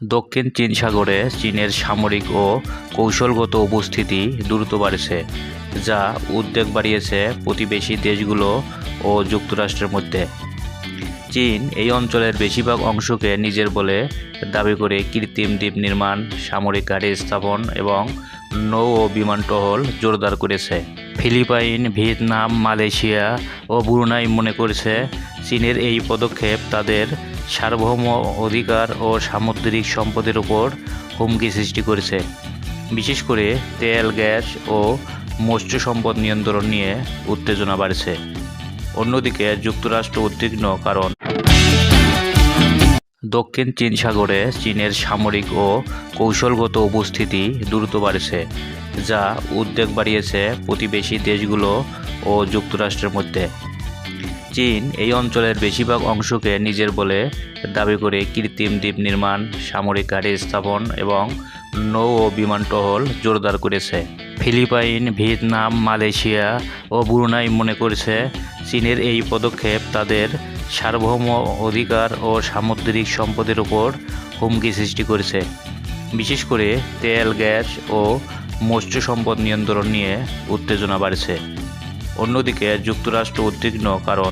দক্ষিণ চীন সাগরে চীনের সামরিক ও কৌশলগত উপস্থিতি দ্রুত বাড়ছে, যা উদ্বেগ বাড়িয়েছে প্রতিবেশী দেশগুলো ও যুক্তরাষ্ট্রের মধ্যে। চীন এই অঞ্চলের বেশিরভাগ অংশকে নিজের বলে দাবি করে কৃত্রিম দ্বীপ নির্মাণ, সামরিক ঘাঁটি স্থাপন এবং নৌ ও বিমান টহল জোরদার করেছে। ফিলিপাইন, ভিয়েতনাম, মালয়েশিয়া ও ব্রুনাই মনে করছে চীনের এই পদক্ষেপ তাদের সার্বভৌম অধিকার ও সামুদ্রিক সম্পদের উপর হুমকি সৃষ্টি করেছে। বিশেষ করে তেল, গ্যাস ও মৎস্য সম্পদ নিয়ন্ত্রণ নিয়ে উত্তেজনা বাড়ছে। অন্যদিকে যুক্তরাষ্ট্র উদ্বিগ্ন কারণ দক্ষিণ চীন সাগরে চীনের সামরিক ও কৌশলগত উপস্থিতি দ্রুত বাড়ছে, যা উদ্বেগ বাড়িয়েছে প্রতিবেশী দেশগুলো ও যুক্তরাষ্ট্রের মধ্যে। চীন এই অঞ্চলের বেশিরভাগ অংশকে নিজের বলে দাবি করে কৃত্রিম দ্বীপ নির্মাণ, সামরিক ঘাঁটি স্থাপন এবং নৌ ও বিমান টহল জোরদার করেছে। ফিলিপাইন, ভিয়েতনাম, মালয়েশিয়া ও ব্রুনাই মনে করছে চীনের এই পদক্ষেপ তাদের সার্বভৌম অধিকার ও সামুদ্রিক সম্পদের উপর হুমকি সৃষ্টি করেছে। বিশেষ করে তেল, গ্যাস ও মৎস্য সম্পদ নিয়ন্ত্রণ নিয়ে উত্তেজনা বাড়ছে। অন্যদিকে যুক্তরাষ্ট্র উদ্বিগ্ন কারণ